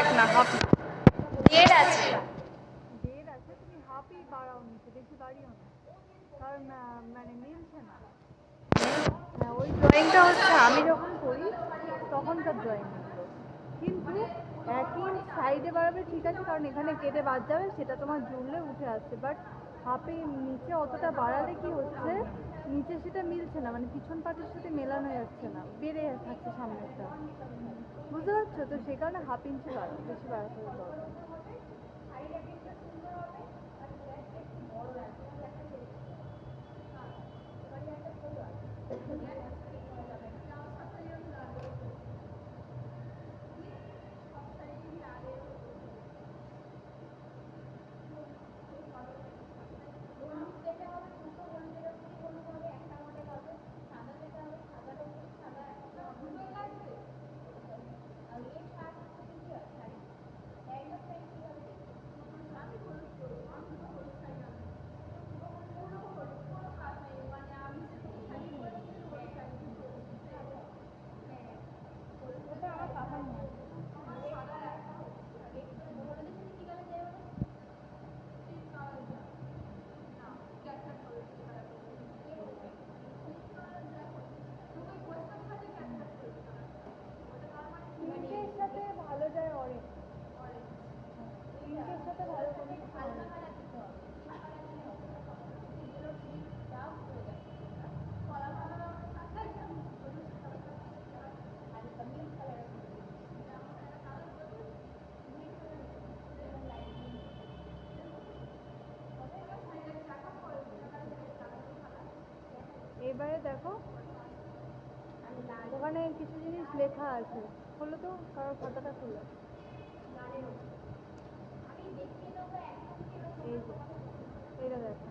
দেখ না হাফ। দেড় আছে। দেড় আছে? তুমি হাফই বাড়াও নিচে বেশি বাড়িও না কারণ মানে মিলছে না। হ্যাঁ ওই ড্রয়িংটা হচ্ছে আমি যখন করি তখনকার ড্রয়িং কিন্তু একই সাইডে বাড়াবে ঠিক আছে কারণ এখানে কেটে বাদ যাবে সেটা তোমার জুড়লে উঠে আসছে। বাট হাফে নিচে অতটা বাড়ালে কি হচ্ছে? নিচে সেটা মিলছে না মানে পিছন পাটের সাথে মেলানো যাচ্ছে না, বেড়ে থাকছে সামনেরটা। বুঝতে পারছ? তো সে কারণে হাফ ইঞ্চি বাড়ো বেশি বাড়াতে দরকার এবারে দেখো, ওখানে কিছু জিনিস লেখা আছে। খোলো তো কারও খাতাটা খোলো এই যে এটা দেখো।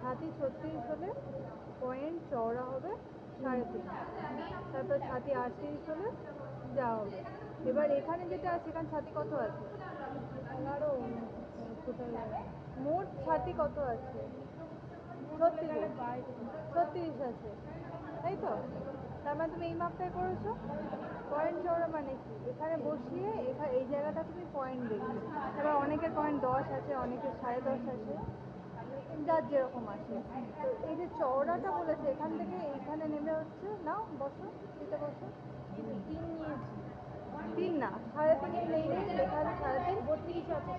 ছাতি ছত্রিশ হলে পয়েন্ট চওড়া হবে, সাড়ে তিন। তারপর ছাতি আটত্রিশ হলে যা হবে। এবার এখানে যেটা আছে, এখানে ছাতি কত আছে? এগারো মোট ছাতি কত আছে? ছত্রিশ আছে তাই তো? তার মানে তুমি এই মাপটাই করেছ? পয়েন্ট চওড়া মানে কি? এখানে বসিয়ে এখানে এই জায়গাটা তুমি পয়েন্ট দেখবে। এবার অনেকের পয়েন্ট দশ আছে, অনেকের সাড়ে দশ আছে। যার যেরকম আছে। এই যে চওড়াটা বলেছে, এখান থেকে এইখানে নেমে হচ্ছে, নাও, বসো দিতে বসো। তিন নিয়েছি। তিন না, সাড়ে তিন নেই লেখা সাড়ে তিন। বত্রিশ আছে।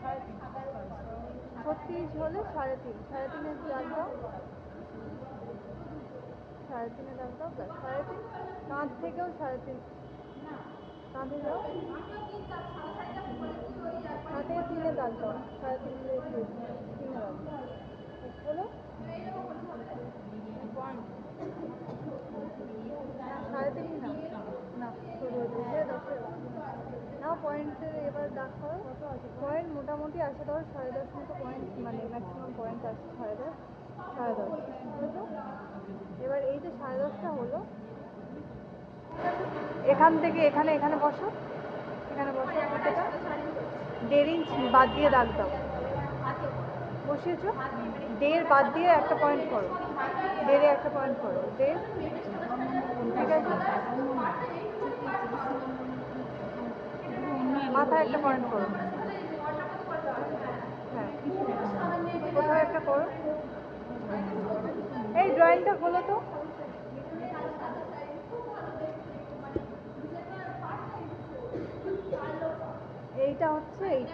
ছত্রিশ হলে সাড়ে তিন, সাড়ে তিনের দাগ দাও? সাড়ে তিনের দাগ দাও সাড়ে তিন। কাঁধ থেকেও সাড়ে তিন। কাঁধে যাও হাতে তিনে দাগ দাও, সাড়ে তিনে দাগ দাও হলো সাড়ে তিন না না শুরু হচ্ছে ছেড়ে দাও ছেড়ে দাও না পয়েন্টের এবার করো পয়েন্ট মোটামুটি আসে ধর সাড়ে দশ মতো পয়েন্ট মানে ম্যাক্সিমাম পয়েন্ট আসে সাড়ে দশ সাড়ে দশ। এবার এই যে সাড়ে দশটা হলো, এখান থেকে এখানে এখানে বসো। এখানে বসো। দেড় ইঞ্চ বাদ দিয়ে দাগ দাও। বসিয়েছো? দেড় বাদ দিয়ে একটা পয়েন্ট করো। দেড়ে একটা পয়েন্ট করো। দেড়? ঠিক আছে? মাথায় একটা পয়েন্ট করো। হ্যাঁ কোথাও একটা করো। এই ড্রয়িংটা হলো তো। এইটা হচ্ছে এইটা।